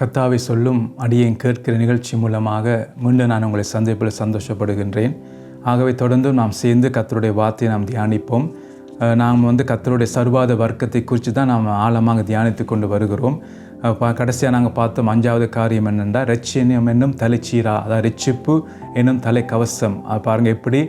கத்தாவை சொல்லும் அடியேன் கேட்கிற நிகழ்ச்சி மூலமாக மீண்டும் நான் உங்களை சந்திப்பில் சந்தோஷப்படுகின்றேன். ஆகவே தொடர்ந்து நாம் சேர்ந்து கத்தருடைய வார்த்தையை நாம் தியானிப்போம். நாம் வந்து கத்தருடைய சர்வாத வர்க்கத்தை குறித்து தான் நாம் ஆழமாக தியானித்து கொண்டு வருகிறோம். கடைசியாக நாங்கள் பார்த்தோம் அஞ்சாவது காரியம் என்னென்றால் ரட்சியம் என்னும் தலைச்சீரா அதாவது ரட்சிப்பு என்னும் தலைக்கவசம். அது பாருங்கள் எப்படி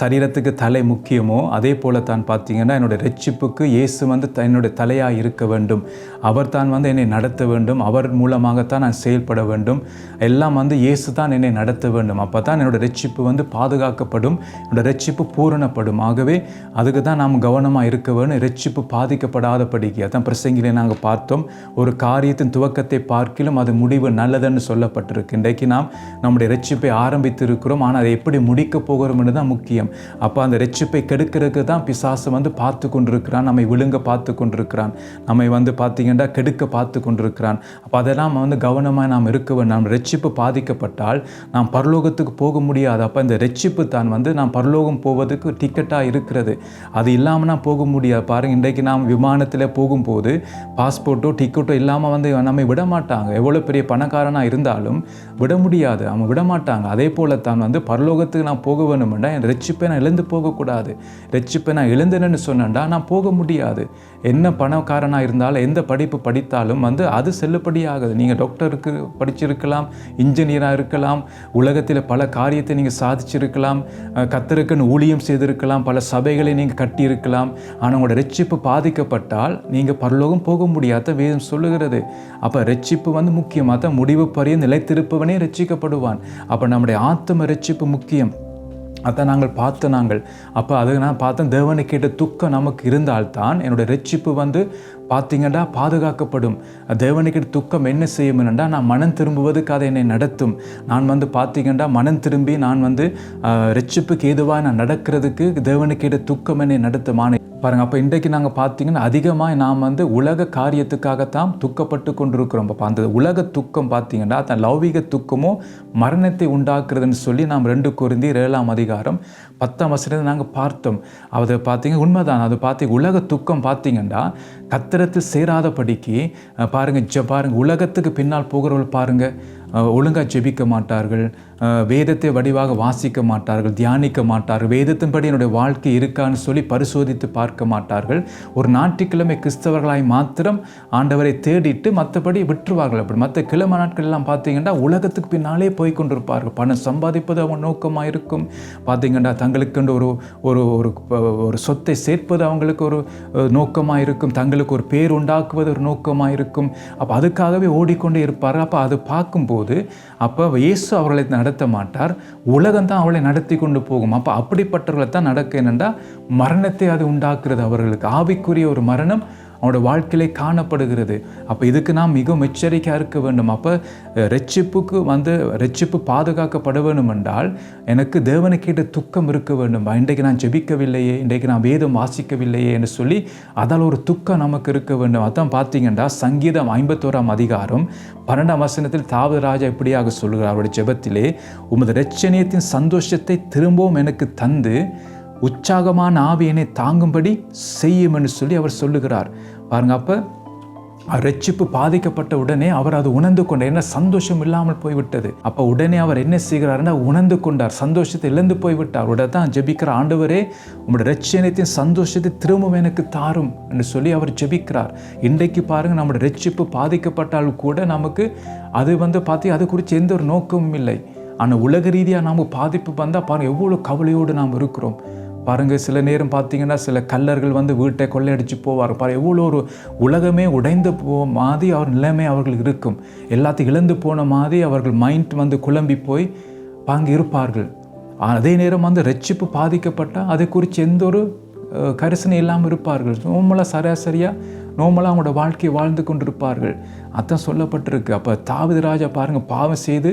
சரீரத்துக்கு தலை முக்கியமோ அதே போல தான் பார்த்தீங்கன்னா என்னுடைய ரட்சிப்புக்கு இயேசு வந்து த- என்னுடைய தலையாக இருக்க வேண்டும். அவர் தான் வந்து என்னை நடத்த வேண்டும். அவர் மூலமாகத்தான் நான் செயல்பட வேண்டும். எல்லாம் வந்து இயேசு தான் என்னை நடத்த வேண்டும். அப்போ தான் என்னோட ரட்சிப்பு வந்து பாதுகாக்கப்படும். என்னோடய ரட்சிப்பு பூரணப்படும். ஆகவே அதுக்கு தான் நாம் கவனமாக இருக்க வேண்டும் ரட்சிப்பு பாதிக்கப்படாதபடிக்கு. அதான் பிரசங்கிலே நாங்கள் பார்த்தோம். ஒரு காரியத்தின் துவக்கத்தை பார்க்கிலும் அது முடிவு நல்லதுன்னு சொல்லப்பட்டிருக்கு. இன்றைக்கு நாம் நம்முடைய ரட்சிப்பை ஆரம்பித்து இருக்கிறோம் ஆனால் அதை எப்படி முடிக்க என்று தான் முக்கியம். அப்போ அந்த ரட்சிப்பை கெடுக்கிறதுக்கு தான் பிசாசு வந்து பார்த்து கொண்டிருக்கிறான் நம்மை விழுங்க பார்த்து கொண்டிருக்கிறான் நம்மை வந்து பார்த்தீங்கன்னா கெடுக்க பார்த்து கொண்டிருக்கிறான் அப்போ அதெல்லாம் வந்து கவனமாக நாம் இருக்க நாம் ரெச்சிப்பு ரட்சிப்பு பாதிக்கப்பட்டால் நாம் பரலோகத்துக்கு போக முடியாது. அப்போ இந்த ரட்சிப்பு தான் வந்து நாம் பரலோகம் போவதுக்கு டிக்கெட்டாக இருக்கிறது. அது இல்லாமல் நான் போக முடியாது. பாருங்கள் இன்றைக்கு நாம் விமானத்தில் போகும்போது பாஸ்போர்ட்டோ டிக்கெட்டோ இல்லாமல் வந்து நம்மை விட மாட்டாங்க. எவ்வளோ பெரிய பணக்காரனாக இருந்தாலும் விட முடியாது. அவங்க விட மாட்டாங்க. அதே போல தான் வந்து பரலோகத்துக்கு நான் போக வேணுமெண்டா என் ரட்சிப்பை நான் இழந்து போகக்கூடாது. ரட்சிப்பை நான் இழந்தேன்னு சொன்னேன்டா நான் போக முடியாது. என்ன பணக்காரனாக இருந்தாலும் எந்த படிப்பு படித்தாலும் வந்து அது செல்லுபடியாகுது. நீங்கள் டாக்டருக்கு படிச்சிருக்கலாம் இன்ஜினியராக இருக்கலாம் உலகத்தில் பல காரியத்தை நீங்கள் சாதிச்சிருக்கலாம் கத்தருக்குன்னு ஊழியம் செய்திருக்கலாம் பல சபைகளை நீங்கள் கட்டியிருக்கலாம். ஆனால் உங்களோட ரட்சிப்பு பாதிக்கப்பட்டால் நீங்கள் பரலோகம் போக முடியாத வேதம் சொல்லுகிறது. அப்போ ரட்சிப்பு வந்து முக்கியமாக தான் முடிவு பரிய நிலைத்திருப்பவனே ரட்சிக்கப்படுவான். அப்போ நம்முடைய ஆத்ம ரட்சிப்பு முக்கியம். அதான் நாங்கள் பார்த்த நாங்கள். அப்போ அது நான் பார்த்தேன் தேவனை கேட்ட துக்கம் நமக்கு இருந்தால்தான் என்னோட ரட்சிப்பு வந்து பார்த்தீங்கன்னா பாதுகாக்கப்படும். தேவனுக்கு துக்கம் என்ன செய்யும்னா நான் மனம் திரும்புவதுக்கு அதை என்னை நடத்தும். நான் வந்து பார்த்தீங்கன்னா மனம் திரும்பி நான் வந்து ஆஹ், ரட்சிப்புக்கு ஏதுவாக நான் நடக்கிறதுக்கு தேவனுக்கு துக்கம் என்னை நடத்தும். பாருங்கள் அப்போ இன்றைக்கு நாங்கள் பார்த்தீங்கன்னா அதிகமாக நாம் வந்து உலக காரியத்துக்காகத்தான் துக்கப்பட்டு கொண்டிருக்கிறோம். அப்போ அந்த உலக துக்கம் பார்த்தீங்கன்னா அந்த லௌவிக துக்கமும் மரணத்தை உண்டாக்குறதுன்னு சொல்லி நாம் ரெண்டு குருந்தி ஏழாம் அதிகாரம் பத்தாம் வசனத்தை நாங்கள் பார்த்தோம். அதை பார்த்தீங்க உண்மைதான். அது பார்த்தீங்க உலக துக்கம் பார்த்தீங்கன்னா கத்திரத்தில் சேராதபடிக்கு பாருங்கள் ஜ பாருங்கள் உலகத்துக்கு பின்னால் போகிறவர்கள் பாருங்கள் ஒழுங்காக ஜெபிக்க மாட்டார்கள் வேதத்தை வடிவாக வாசிக்க மாட்டார்கள் தியானிக்க மாட்டார்கள் வேதத்தின்படி என்னுடைய வாழ்க்கை இருக்கான்னு சொல்லி பரிசோதித்து பார்க்க மாட்டார்கள். ஒரு ஞாயிற்றுக்கிழமை கிறிஸ்தவர்களாய் மாத்திரம் ஆண்டவரை தேடிட்டு மற்றபடி விட்டுருவார்கள் அப்படி. மற்ற கிழமை நாட்கள் எல்லாம் பார்த்தீங்கன்னா உலகத்துக்கு பின்னாலே போய் கொண்டிருப்பார்கள் பணம் சம்பாதிப்பது அவங்க நோக்கமாக இருக்கும் பார்த்தீங்கன்னா தங்களுக்குண்டு ஒரு ஒரு ஒரு ஒரு சொத்தை சேர்ப்பது அவங்களுக்கு ஒரு நோக்கமாக இருக்கும் தங்களுக்கு ஒரு பேர் உண்டாக்குவது ஒரு நோக்கமாக இருக்கும் அப்போ அதுக்காகவே ஓடிக்கொண்டே இருப்பார் அப்போ அது பார்க்கும்போது அப்போ இயேசு அவர்களை நடத்த மாட்டார். உலகம் தான் அவளை நடத்தி கொண்டு போகும். அப்போ அப்படிப்பட்டவர்களை தான் நடக்க என்னென்னா மரணத்தை அது உண்டாக்குறது அவர்களுக்கு. ஆவிக்குரிய ஒரு மரணம் அவனோட வாழ்க்கையிலே காணப்படுகிறது. அப்போ இதுக்கு நாம் மிகவும் எச்சரிக்கையாக இருக்க வேண்டும். அப்போ ரட்சிப்புக்கு வந்து ரட்சிப்பு பாதுகாக்கப்பட வேண்டும் என்றால் எனக்கு தேவனுக்கேட்ட துக்கம் இருக்க வேண்டும். இன்றைக்கு நான் ஜெபிக்கவில்லையே இன்றைக்கு நான் வேதம் வாசிக்கவில்லையே என்று சொல்லி அதால் ஒரு துக்கம் நமக்கு இருக்க வேண்டும். அதான் பார்த்தீங்கன்னா சங்கீதம் ஐம்பத்தோராம் அதிகாரம் பன்னெண்டாம் வசனத்தில் ராஜா இப்படியாக சொல்கிறார் அவருடைய ஜெபத்திலே உமது ரட்சணியத்தின் சந்தோஷத்தை திரும்பவும் எனக்கு தந்து உற்சாகமான ஆவியனை தாங்கும்படி செய்யும் என்று சொல்லி அவர் சொல்லுகிறார். பாருங்க அப்போ ரட்சிப்பு பாதிக்கப்பட்ட உடனே அவர் அது உணர்ந்து கொண்டார். என்ன சந்தோஷம் இல்லாமல் போய்விட்டது. அப்போ உடனே அவர் என்ன செய்கிறாருன்னா உணர்ந்து கொண்டார். சந்தோஷத்தை இழந்து போய்விட்டார். உடனே தான் ஜெபிக்கிற ஆண்டவரே உங்களுடைய ரட்சணத்தின் சந்தோஷத்தை திரும்பவும் எனக்கு தாரும் என்று சொல்லி அவர் ஜெபிக்கிறார். இன்றைக்கு பாருங்கள் நம்முடைய ரட்சிப்பு பாதிக்கப்பட்டால் கூட நமக்கு அது வந்து பார்த்து அது குறித்து எந்த ஒரு நோக்கமும் இல்லை. ஆனால் உலக ரீதியாக நாம் பாதிப்பு வந்தால் பாருங்கள் எவ்வளோ கவலையோடு நாம் இருக்கிறோம். பாருங்கள் சில நேரம் பார்த்தீங்கன்னா சில கல்லர்கள் வந்து வீட்டை கொள்ளையடிச்சு போவார் பாரு எவ்வளோ ஒரு உலகமே உடைந்து போ மாதிரி அவர் நிலைமை அவர்கள் இருக்கும். எல்லாத்தையும் இழந்து போன மாதிரி அவர்கள் மைண்ட் வந்து குழம்பி போய் பாங்க இருப்பார்கள். அதே நேரம் வந்து ரட்சிப்பு பாதிக்கப்பட்டால் அதை குறித்து எந்த ஒரு கரிசனை இல்லாமல் இருப்பார்கள். நோமலாக சராசரியாக நோமலாக அவங்களோட வாழ்க்கையை வாழ்ந்து கொண்டிருப்பார்கள். அதான் சொல்லப்பட்டிருக்கு. அப்போ தாவது ராஜா பாருங்கள் பாவம் செய்து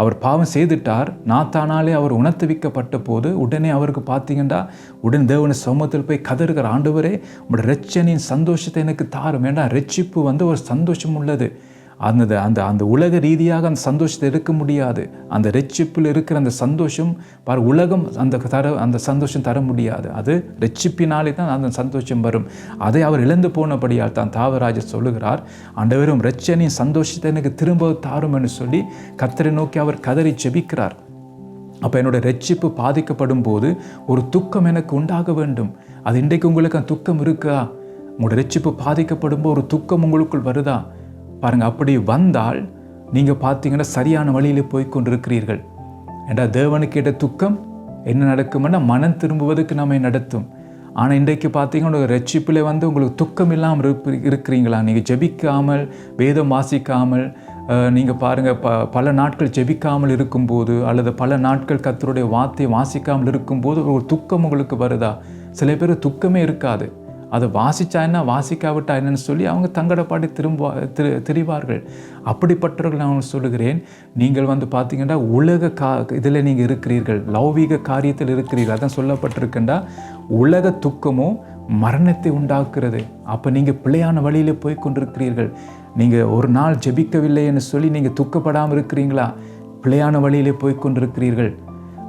அவர் பாவம் செய்துட்டார். நாத்தானாலே அவர் உணர்த்துவிக்கப்பட்ட போது உடனே அவருக்கு பார்த்தீங்கன்னா உடனே தேவன சமூகத்தில் போய் கதறுகிற ஆண்டவரே உங்களோட ரச்சனின் சந்தோஷத்தை எனக்கு தாரும். வேண்டாம் ரட்சிப்பு வந்து ஒரு சந்தோஷம் உள்ளது. அந்த அந்த அந்த உலக ரீதியாக அந்த சந்தோஷத்தை எடுக்க முடியாது. அந்த ரெச்சிப்பில் இருக்கிற அந்த சந்தோஷம் பார் உலகம் அந்த தர அந்த சந்தோஷம் தர முடியாது. அது ரெச்சிப்பினாலே தான் அந்த சந்தோஷம் வரும். அதை அவர் இழந்து போனபடியால் தான் தாவராஜர் சொல்லுகிறார் அண்டவரும் ரச்சனையும் சந்தோஷத்தை எனக்கு திரும்ப தாரும் என்று சொல்லி கத்தரை நோக்கி அவர் கதறி செபிக்கிறார். அப்போ என்னோட ரட்சிப்பு பாதிக்கப்படும் போது ஒரு துக்கம் எனக்கு உண்டாக வேண்டும். அது இன்றைக்கு உங்களுக்கு அந்த துக்கம் இருக்கா? உங்களோட ரட்சிப்பு பாதிக்கப்படும் போது ஒரு துக்கம் உங்களுக்குள் வருதா? பாருங்கள் அப்படி வந்தால் நீங்கள் பார்த்தீங்கன்னா சரியான வழியில் போய் கொண்டிருக்கிறீர்கள். ஏண்டா தேவனுக்கு துக்கம் என்ன நடக்கும்னா மனம் திரும்புவதற்கு நம்மை நடத்தும். ஆனால் இன்றைக்கு பார்த்தீங்கன்னா ரட்சிப்பில் வந்து உங்களுக்கு துக்கம் இல்லாமல் இருக்கிறீங்களா? நீங்கள் ஜெபிக்காமல் வேதம் வாசிக்காமல் நீங்கள் பாருங்கள் ப பல நாட்கள் ஜெபிக்காமல் இருக்கும்போது அல்லது பல நாட்கள் கத்தருடைய வார்த்தையை வாசிக்காமல் இருக்கும்போது ஒரு துக்கம் உங்களுக்கு வருதா? சில பேர் துக்கமே இருக்காது. அதை வாசிச்சா என்ன வாசிக்காவிட்டா என்னன்னு சொல்லி அவங்க தங்கடப்பாடி திரும்ப திரு திரிவார்கள். அப்படிப்பட்டவர்கள் நான் சொல்லுகிறேன் நீங்கள் வந்து பார்த்தீங்கன்னா உலக கா இதில் நீங்கள் இருக்கிறீர்கள் லௌவீக காரியத்தில் இருக்கிறீர்கள் அதான் சொல்லப்பட்டிருக்கின்றா உலக துக்கமும் மரணத்தை உண்டாக்குறது அப்போ நீங்கள் பிழையான வழியில் போய் கொண்டிருக்கிறீர்கள். நீங்கள் ஒரு நாள் ஜெபிக்கவில்லை என்று சொல்லி நீங்கள் துக்கப்படாமல் இருக்கிறீங்களா? பிழையான வழியிலே போய் கொண்டிருக்கிறீர்கள்.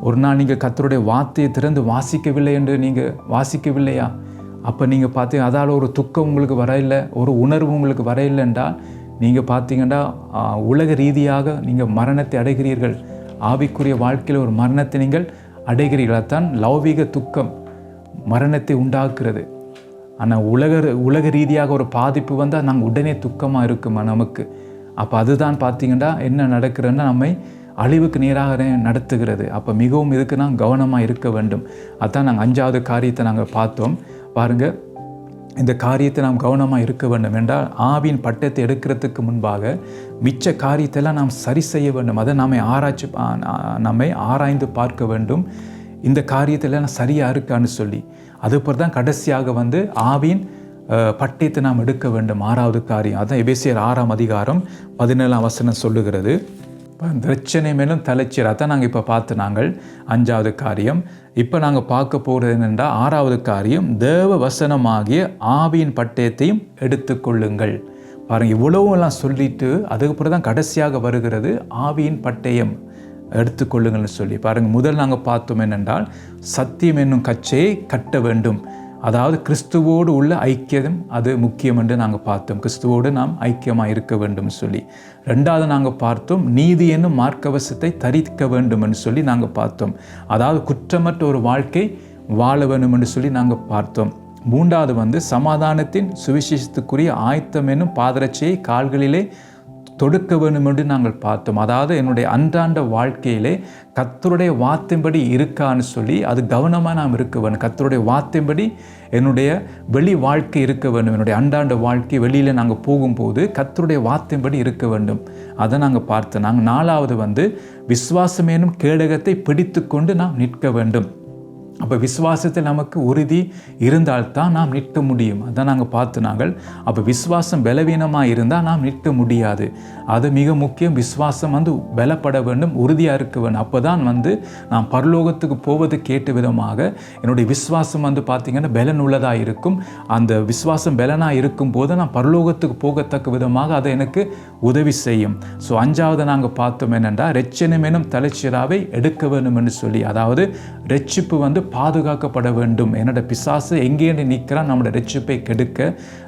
ஒரு நாள் நீங்கள் கத்தருடைய வார்த்தையை திறந்து வாசிக்கவில்லை என்று நீங்கள் வாசிக்கவில்லையா? அப்போ நீங்கள் பார்த்தீங்க அதால் ஒரு துக்கம் உங்களுக்கு வர ஒரு உணர்வு உங்களுக்கு வர நீங்கள் பார்த்தீங்கன்னா உலக ரீதியாக நீங்கள் மரணத்தை அடைகிறீர்கள். ஆவிக்குரிய வாழ்க்கையில் ஒரு மரணத்தை நீங்கள் அடைகிறீர்கள். அதான் லௌவீக துக்கம் மரணத்தை உண்டாக்குறது. ஆனால் உலக உலக ரீதியாக ஒரு பாதிப்பு வந்தால் நாங்கள் உடனே துக்கமாக இருக்குமா நமக்கு? அப்போ அதுதான் பார்த்தீங்கன்னா என்ன நடக்கிறன்னா நம்மை அழிவுக்கு நேராக நடத்துகிறது. அப்போ மிகவும் இதுக்கு நான் கவனமாக இருக்க வேண்டும். அதான் நாங்கள் அஞ்சாவது காரியத்தை நாங்கள் பார்த்தோம். பாருங்கள் இந்த காரியத்தை நாம் கவனமாக இருக்க வேண்டும் என்றால் ஆவின் பட்டத்தை எடுக்கிறதுக்கு முன்பாக மிச்ச காரியத்தெல்லாம் நாம் சரி செய்ய வேண்டும். அதை நாம் ஆராய்ச்சி நம்மை ஆராய்ந்து பார்க்க வேண்டும். இந்த காரியத்தில் சரியாக இருக்கான்னு சொல்லி. அதுபோல் தான் கடைசியாக வந்து ஆவின் பட்டியத்தை பட்டயத்தை நாம் எடுக்க வேண்டும். ஆறாவது காரியம். அதுதான் எபேசியர் ஆறாம் அதிகாரம் பதினேழாம் வசனம் சொல்லுகிறது. பிரச்சனை மேலும் தலைச்சீர் அதான் நாங்கள் இப்போ பார்த்து நாங்கள் அஞ்சாவது காரியம். இப்போ நாங்கள் பார்க்க போகிறது என்னென்றால் ஆறாவது காரியம் தேவ வசனமாகிய ஆவியின் பட்டயத்தையும் எடுத்துக்கொள்ளுங்கள் பாருங்கள் இவ்வளவும் சொல்லிட்டு அதுக்கப்புறம் தான் கடைசியாக வருகிறது ஆவியின் பட்டயம். எடுத்துக்கொள்ளுங்கள்னு சொல்லி. பாருங்கள் முதல் நாங்கள் பார்த்தோம் என்னென்றால் சத்தியம் என்னும் கச்சையை கட்ட வேண்டும். அதாவது கிறிஸ்துவோடு உள்ள ஐக்கியம் அது முக்கியம் என்று நாங்கள் பார்த்தோம். கிறிஸ்துவோடு நாம் ஐக்கியமாக இருக்க வேண்டும் சொல்லி. ரெண்டாவது நாங்கள் பார்த்தோம் நீதி என்னும் மார்க்கவசத்தை தரிக்க வேண்டும் என்று சொல்லி நாங்கள் பார்த்தோம். அதாவது குற்றமற்ற ஒரு வாழ்க்கை வாழ வேண்டும் என்று சொல்லி நாங்கள் பார்த்தோம். மூன்றாவது வந்து சமாதானத்தின் சுவிசேஷத்துக்குரிய ஆயத்தம் என்னும் பாதரட்சியை கால்களிலே தொடுக்க வேண்டும் என்று நாங்கள் பார்த்தோம். அதாவது என்னுடைய அன்றாண்ட வாழ்க்கையிலே கத்தருடைய வார்த்தைப்படி இருக்கான்னு சொல்லி அது கவனமாக நாம் இருக்க வேண்டும். கத்தருடைய வார்த்தைப்படி என்னுடைய வெளி வாழ்க்கை இருக்க வேண்டும். என்னுடைய அன்றாண்ட வாழ்க்கை வெளியில் நாங்கள் போகும்போது கத்தருடைய வார்த்தைப்படி இருக்க வேண்டும். அதை நாங்கள் பார்த்தோம். நாங்கள் நாலாவது வந்து விசுவாசம் கேடகத்தை பிடித்து கொண்டு நாம் நிற்க வேண்டும். அப்போ விசுவாசத்தில் நமக்கு உறுதி இருந்தால்தான் நாம் நிற்க முடியும். அதான் நாங்கள் பார்த்து நாங்கள். அப்போ விசுவாசம் பலவீனமாக இருந்தால் நாம் நிற்க முடியாது. அது மிக முக்கியம். விசுவாசம் வந்து பலப்பட வேண்டும் உறுதியாக இருக்க வேண்டும். அப்போ தான் வந்து நாம் பரலோகத்துக்கு போவது கேட்ட விதமாக என்னுடைய விசுவாசம் வந்து பார்த்திங்கன்னா பலன் உள்ளதாக இருக்கும். அந்த விசுவாசம் பலனாக இருக்கும் போது நான் பரலோகத்துக்கு போகத்தக்க விதமாக அதை எனக்கு உதவி செய்யும். ஸோ அஞ்சாவது நாங்கள் பார்த்தோம் என்னென்னா ரெச்சனம் எனும் தலைச்சிராவை எடுக்க வேண்டும் என்று சொல்லி அதாவது ரெச்சிப்பு வந்து பாதுகாக்கப்பட வேண்டும். என்னோட பிசாசு எங்கேன்னு நிற்கிறான்? நம்முடைய ரெச்சிப்பை கெடுக்க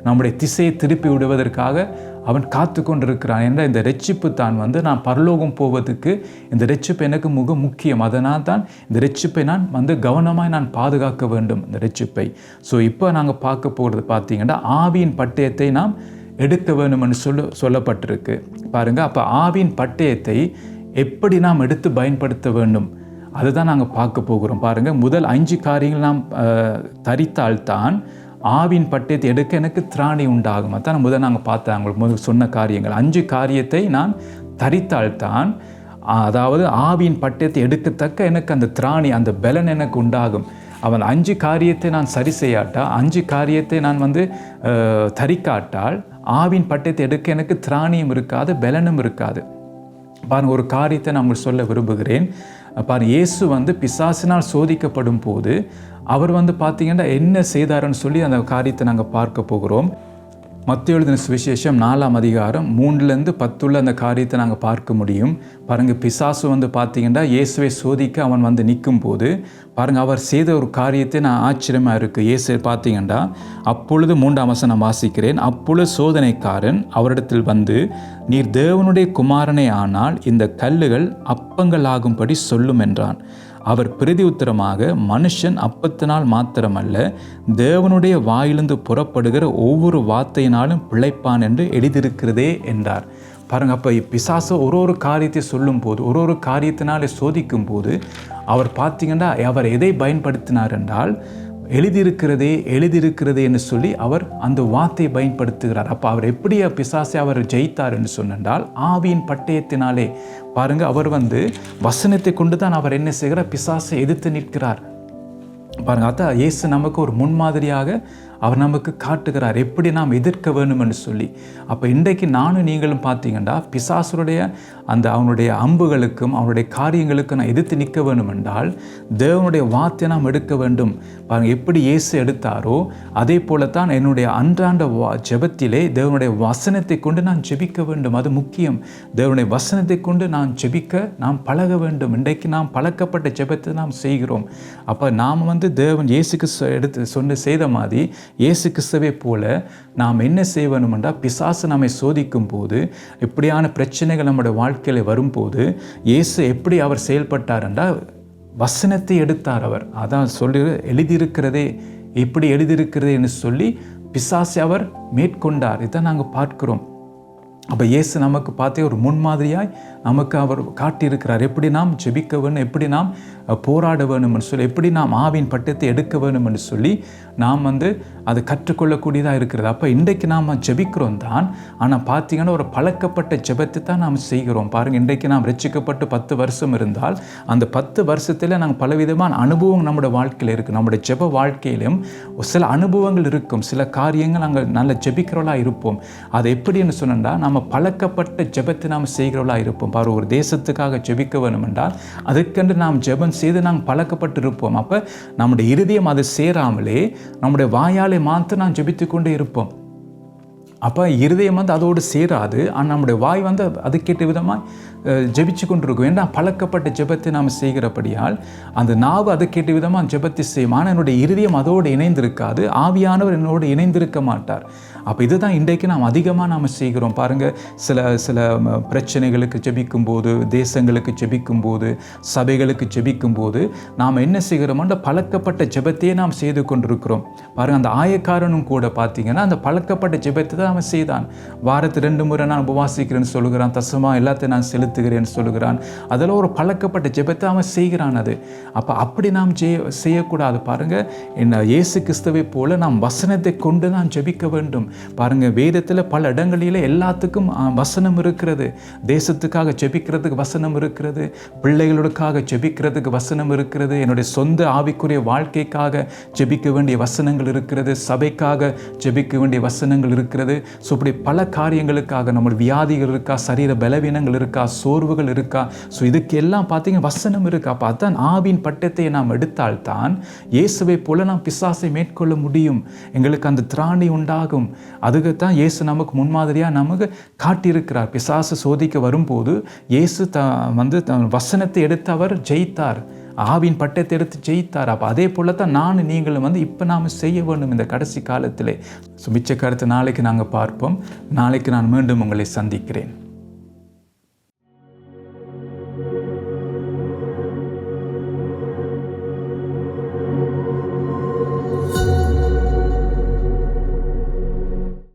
நம்முடைய திசையை திருப்பி விடுவதற்காக அவன் காத்து கொண்டிருக்கிறான் என்ற இந்த ரெச்சிப்பு தான் வந்து நான் பரலோகம் போவதுக்கு இந்த ரட்சிப்பு எனக்கு மிக முக்கியம். அதனால் தான் இந்த ரெச்சிப்பை நான் வந்து கவனமாக நான் பாதுகாக்க வேண்டும் இந்த ரெச்சிப்பை ஸோ இப்போ நாங்கள் பார்க்க போகிறது பார்த்தீங்கன்னா ஆவியின் பட்டயத்தை நாம் எடுக்க வேணும்னு சொல்ல சொல்லப்பட்டிருக்கு. பாருங்கள் அப்போ ஆவியின் பட்டயத்தை எப்படி நாம் எடுத்து பயன்படுத்த வேண்டும்? அதுதான் நாங்கள் பார்க்க போகிறோம். பாருங்கள் முதல் அஞ்சு காரியங்கள் நாம் தரித்தால்தான் ஆவின் பட்டயத்தை எடுக்க எனக்கு திராணி உண்டாகும். அதான் முதல் நாங்கள் பார்த்தாங்க முதல் சொன்ன காரியங்கள். அஞ்சு காரியத்தை நான் தரித்தால்தான் அதாவது ஆவியின் பட்டயத்தை எடுக்கத்தக்க எனக்கு அந்த திராணி அந்த பலன் எனக்கு உண்டாகும். அவன் அஞ்சு காரியத்தை நான் சரி செய்யாட்டா அஞ்சு காரியத்தை நான் வந்து தரிக்காட்டால் ஆவின் பட்டயத்தை எடுக்க எனக்கு திராணியும் இருக்காது பலனும் இருக்காது. பாருங்கள் ஒரு காரியத்தை நான் உங்களுக்கு சொல்ல விரும்புகிறேன். பார் இயேசு வந்து பிசாசினால் சோதிக்கப்படும் போது அவர் வந்து பார்த்தீங்கன்னா என்ன செய்தாருன்னு சொல்லி அந்த காரியத்தை நாங்கள் பார்க்க போகிறோம். மத்திய எழுதின சுவிசேஷம் நாலாம் அதிகாரம் மூணுலேருந்து பத்துள்ள அந்த காரியத்தை நாங்கள் பார்க்க முடியும். பாருங்கள் பிசாசு வந்து பார்த்தீங்கன்னா இயேசுவை சோதிக்க அவன் வந்து நிற்கும் போது பாருங்கள் அவர் செய்த ஒரு காரியத்தை நான் ஆச்சரியமாக இருக்குது இயேசு பார்த்தீங்கன்னா அப்பொழுது மூன்றாம் வசனம் வாசிக்கிறேன். அப்பொழுது சோதனைக்காரன் அவரிடத்தில் வந்து நீர் தேவனுடைய குமாரனை ஆனால் இந்த கல்லுகள் அப்பங்கள் ஆகும்படி சொல்லும் என்றான். அவர் பிரதி உத்தரமாக மனுஷன் அப்பத்தினால் மாத்திரமல்ல தேவனுடைய வாயிலிருந்து புறப்படுகிற ஒவ்வொரு வார்த்தையினாலும் பிழைப்பான் என்று எழுதியிருக்கிறதே என்றார். பாருங்க அப்போ பிசாசை ஒரு ஒரு காரியத்தை சொல்லும் போது ஒரு ஒரு காரியத்தினாலே சோதிக்கும் போது அவர் பார்த்தீங்கன்னா அவர் எதை பயன்படுத்தினார் என்றால் எழுதியிருக்கிறதே எழுதியிருக்கிறதே என்று சொல்லி அவர் அந்த வார்த்தையை பயன்படுத்துகிறார். அப்போ அவர் எப்படி பிசாசை அவர் ஜெயித்தார் என்று சொன்னால் ஆவியின் பட்டயத்தினாலே பாருங்கள் அவர் வந்து வசனத்தை கொண்டு தான் அவர் என்ன செய்கிறார்? பிசாசை எதிர்த்து நிற்கிறார். பாருங்கள் அதான் இயேசு நமக்கு ஒரு முன்மாதிரியாக அவர் நமக்கு காட்டுகிறார். எப்படி நாம் எதிர்க்க வேணும்னு சொல்லி. அப்போ இன்றைக்கு நானும் நீங்களும் பார்த்தீங்கன்னா பிசாசுடைய அந்த அவனுடைய அம்புகளுக்கும் அவனுடைய காரியங்களுக்கும் நான் எதிர்த்து நிற்க வேண்டும் என்றால் தேவனுடைய வார்த்தை நாம் எடுக்க வேண்டும். பாருங்க எப்படி இயேசு எடுத்தாரோ அதே போலத்தான் என்னுடைய அன்றாண்ட வா ஜெபத்திலே தேவனுடைய வசனத்தை கொண்டு நான் ஜெபிக்க வேண்டும். அது முக்கியம். தேவனுடைய வசனத்தை கொண்டு நான் ஜெபிக்க நாம் பழக வேண்டும். இன்றைக்கு நாம் பழக்கப்பட்ட ஜெபத்தை நாம் செய்கிறோம். அப்போ நாம் வந்து தேவன் இயேசுக்கு எடுத்து சொன்ன செய்த மாதிரி இயேசு கிறிஸ்தவே போல நாம் என்ன செய்யணும் என்றால் பிசாசு நம்மை சோதிக்கும் போது இப்படியான பிரச்சனைகள் நம்முடைய வாழ்க்கையில் வரும்போது இயேசு எப்படி அவர் செயல்பட்டார் என்றால் வசனத்தை எடுத்தார் அவர். அதான் சொல்லி எழுதியிருக்கிறதே இப்படி எழுதியிருக்கிறதே என்று சொல்லி பிசாசை அவர் மேற்கொண்டார். இதை நாங்கள் பார்க்கிறோம். அப்போ இயேசு நமக்கு பார்த்தே ஒரு முன்மாதிரியாய் நமக்கு அவர் காட்டியிருக்கிறார். எப்படி நாம் ஜெபிக்க வேணும் எப்படி நாம் போராட வேணும்னு சொல்லி எப்படி நாம் ஆவின் பட்டத்தை எடுக்க வேணும்னு சொல்லி நாம் வந்து அது கற்றுக்கொள்ளக்கூடியதாக இருக்கிறது. அப்போ இன்றைக்கு நாம் ஜெபிக்கிறோம் தான். ஆனால் பார்த்தீங்கன்னா ஒரு பழக்கப்பட்ட ஜெபத்தை தான் நாம் செய்கிறோம். பாருங்கள் இன்றைக்கு நாம் ரசிக்கப்பட்டு பத்து வருஷம் இருந்தால் அந்த பத்து வருஷத்தில் நாங்கள் பலவிதமான அனுபவம் நம்முடைய வாழ்க்கையில் இருக்குது நம்முடைய ஜெப வாழ்க்கையிலும் சில அனுபவங்கள் இருக்கும். சில காரியங்கள் நாங்கள் நல்ல ஜெபிக்கிறவளா இருப்போம். அது எப்படின்னு சொன்னால் நம்ம பழக்கப்பட்ட ஜெபத்தை நாம் செய்கிறவளா இருப்போம். பாரு ஒரு தேசத்துக்காக ஜெபிக்க வேணும் என்றால் அதுக்கென்று நாம் ஜெபம் செய்து நாங்கள் பழக்கப்பட்டு இருப்போம் அப்போ நம்முடைய இருதயம் அது சேராமலே நம்முடைய வாயாலே மாற்று நாம் ஜெபித்து கொண்டே இருப்போம். அப்போ இருதயம் வந்து அதோடு சேராது. ஆனால் நம்முடைய வாய் வந்து அதுக்கேற்ற விதமாக ஜெபிச்சு கொண்டிருக்கும். ஏன்னா பழக்கப்பட்ட ஜெபத்தை நாம் செய்கிறபடியால் அந்த நாவு அதுக்கேற்ற விதமாக ஜெபத்தை செய்யும். ஆனால் என்னுடைய இருதயம் அதோடு இணைந்திருக்காது. ஆவியானவர் என்னோடு இணைந்திருக்க மாட்டார். அப்போ இதுதான் இன்றைக்கு நாம் அதிகமாக நாம் செய்கிறோம். பாருங்கள் சில சில பிரச்சனைகளுக்கு ஜெபிக்கும் போது தேசங்களுக்கு ஜெபிக்கும் போது சபைகளுக்கு ஜெபிக்கும் போது நாம் என்ன செய்கிறோமோ? பழக்கப்பட்ட ஜெபத்தையே நாம் செய்து கொண்டிருக்கிறோம். பாருங்கள் அந்த ஆயக்காரனும் கூட பார்த்தீங்கன்னா அந்த பழக்கப்பட்ட ஜெபத்தை தான் அவன் செய்தான். வாரத்து ரெண்டு முறை நான் உபவாசிக்கிறேன்னு சொல்லுகிறான் தசமாக எல்லாத்தையும் நான் செலுத்துகிறேன்னு சொல்லுகிறான். அதெல்லாம் ஒரு பழக்கப்பட்ட ஜெபத்தை அவன் செய்கிறான் அது. அப்போ அப்படி நாம் செய்ய செய்யக்கூடாது. பாருங்கள் என்ன இயேசு கிறிஸ்துவை போல நாம் வசனத்தை கொண்டு தான் ஜெபிக்க வேண்டும். பாருங்கள் வேதத்தில் பல இடங்களில் எல்லாத்துக்கும் வசனம் இருக்கிறது. தேசத்துக்காக ஜெபிக்கிறதுக்கு வசனம் இருக்கிறது. பிள்ளைகளுக்காக ஜெபிக்கிறதுக்கு வசனம் இருக்கிறது. என்னுடைய சொந்த ஆவிக்குரிய வாழ்க்கைக்காக ஜெபிக்க வேண்டிய வசனங்கள் இருக்கிறது. சபைக்காக ஜெபிக்க வேண்டிய வசனங்கள் இருக்கிறது. ஸோ இப்படி பல காரியங்களுக்காக நம்ம வியாதிகள் இருக்கா சரீர பலவீனங்கள் இருக்கா சோர்வுகள் இருக்கா ஸோ இதுக்கு எல்லாம் வசனம் இருக்கா. பார்த்தான் ஆவின் பட்டத்தை நாம் எடுத்தால்தான் இயேசுவை போல நாம் பிசாசை மேற்கொள்ள முடியும். எங்களுக்கு அந்த திராணி உண்டாகும். அதுக்குத்தான் இயேசு நமக்கு முன்மாதிரியாக நமக்கு காட்டியிருக்கிறார். பிசாசு சோதிக்க வரும்போது இயேசு த வந்து த வசனத்தை எடுத்து அவர் ஜெயித்தார். ஆவின் பட்டத்தை எடுத்து ஜெயித்தார். அப்போ அதே போல தான் நான் நீங்களும் வந்து இப்போ நாம் செய்ய வேண்டும் இந்த கடைசி காலத்திலே. ஸோ மிச்ச கருத்து நாளைக்கு நாங்கள் பார்ப்போம். நாளைக்கு நான் மீண்டும் உங்களை சந்திக்கிறேன்.